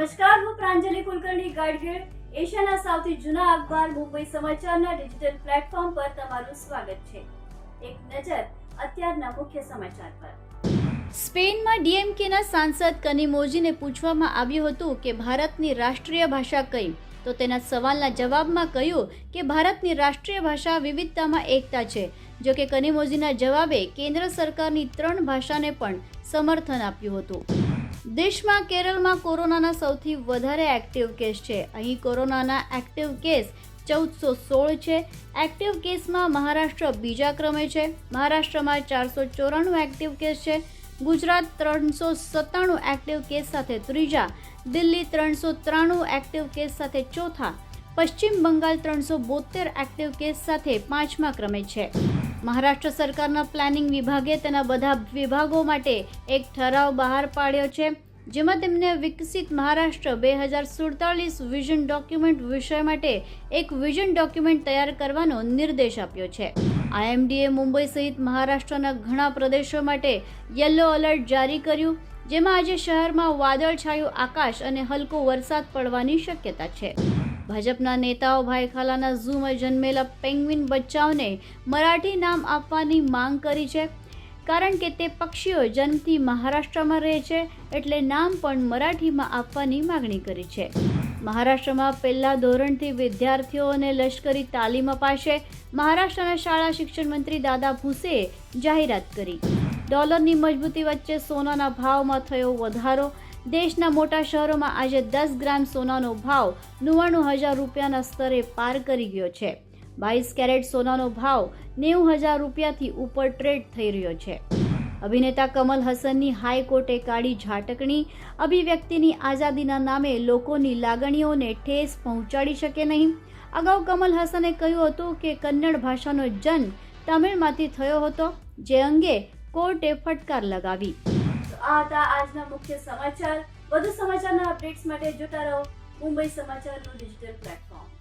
નમસ્કાર, હું પ્રાંજલિ કુલકર્ણી ગાડગીળ એશિયાના સૌથી જૂના અખબાર, મુંબઈ સમાચારના ડિજિટલ પ્લેટફોર્મ પર તમારું સ્વાગત છે. એક નજર અત્યારના મુખ્ય સમાચાર પર. સ્પેનમાં ડીએમકેના સાંસદ કનિમોજીને પૂછવામાં આવ્યું હતું કે ભારતની રાષ્ટ્રીય ભાષા કઈ? તો તેના સવાલના જવાબમાં કહ્યું કે ભારતની રાષ્ટ્રીય ભાષા વિવિધતામાં એકતા છે. જો કે કનિમોજીના જવાબે કેન્દ્ર સરકારની ત્રણ ભાષાને પણ સમર્થન આપ્યું હતું. દેશમાં કેરળમાં કોરોનાના સૌથી વધારે એક્ટિવ કેસ છે. અહીં કોરોનાના એક્ટિવ કેસ ચૌદસો સોળ છે. એક્ટિવ કેસમાં મહારાષ્ટ્ર બીજા ક્રમે છે. મહારાષ્ટ્રમાં ચારસો ચોરાણું એક્ટિવ કેસ છે. ગુજરાત ત્રણસો સત્તાણું એક્ટિવ કેસ સાથે ત્રીજા. દિલ્હી ત્રણસો ત્રાણું એક્ટિવ કેસ સાથે ચોથા. પશ્ચિમ બંગાળ ત્રણસો બોતેર એક્ટિવ કેસ સાથે પાંચમા ક્રમે છે. મહારાષ્ટ્ર સરકારના પ્લાનિંગ વિભાગે તેના બધા વિભાગો માટે એક ઠરાવ બહાર પાડ્યો છે, જેમાં તેમને વિકસિત મહારાષ્ટ્ર બે હજાર સુડતાલીસ વિઝન ડોક્યુમેન્ટ વિષય માટે એક વિઝન ડોક્યુમેન્ટ તૈયાર કરવાનો નિર્દેશ આપ્યો છે. આઈએમડીએ મુંબઈ સહિત મહારાષ્ટ્રના ઘણા પ્રદેશો માટે યલો એલર્ટ જારી કર્યું, જેમાં આજે શહેરમાં વાદળછાયું આકાશ અને હલકો વરસાદ પડવાની શક્યતા છે. ભાજપના નેતાઓ ભાઈખાલાના ઝૂમાં જન્મેલા પેંગ્વિન બચ્ચાઓને મરાઠી નામ આપવાની માંગ કરી છે. કારણ કે તે પક્ષીઓ જન્મથી મહારાષ્ટ્રમાં રહે છે એટલે નામ પણ મરાઠીમાં આપવાની માગણી કરી છે. મહારાષ્ટ્રમાં પહેલા ધોરણથી વિદ્યાર્થીઓને લશ્કરી તાલીમ અપાશે. મહારાષ્ટ્રના શાળા શિક્ષણ મંત્રી દાદા ભુસેએ જાહેરાત કરી. ડોલરની મજબૂતી વચ્ચે સોનાના ભાવમાં થયો વધારો. દેશના મોટા શહેરોમાં આજે દસ ગ્રામ સોનાનો ભાવ નવ્વાણું હજાર રૂપિયાના સ્તરે પાર કરી ગયો છે. બાવીસ કેરેટ સોનાનો ભાવ નેવું હજાર રૂપિયાથી ઉપર ટ્રેડ થઈ રહ્યો છે. અભિનેતા કમલ હસનની હાઈકોર્ટે કાઢી ઝાટકણી. અભિવ્યક્તિની આઝાદીના નામે લોકોની લાગણીઓને ઠેસ પહોંચાડી શકે નહીં. અગાઉ કમલ હસને કહ્યું હતું કે કન્નડ ભાષાનો જન્મ તમિળમાંથી થયો હતો, જે અંગે કોર્ટે ફટકાર લગાવી. આ હતા આજના મુખ્ય સમાચાર વધુ સમાચારના અપડેટ્સ માટે જોતા રહો મુંબઈ સમાચારનું ડિજિટલ પ્લેટફોર્મ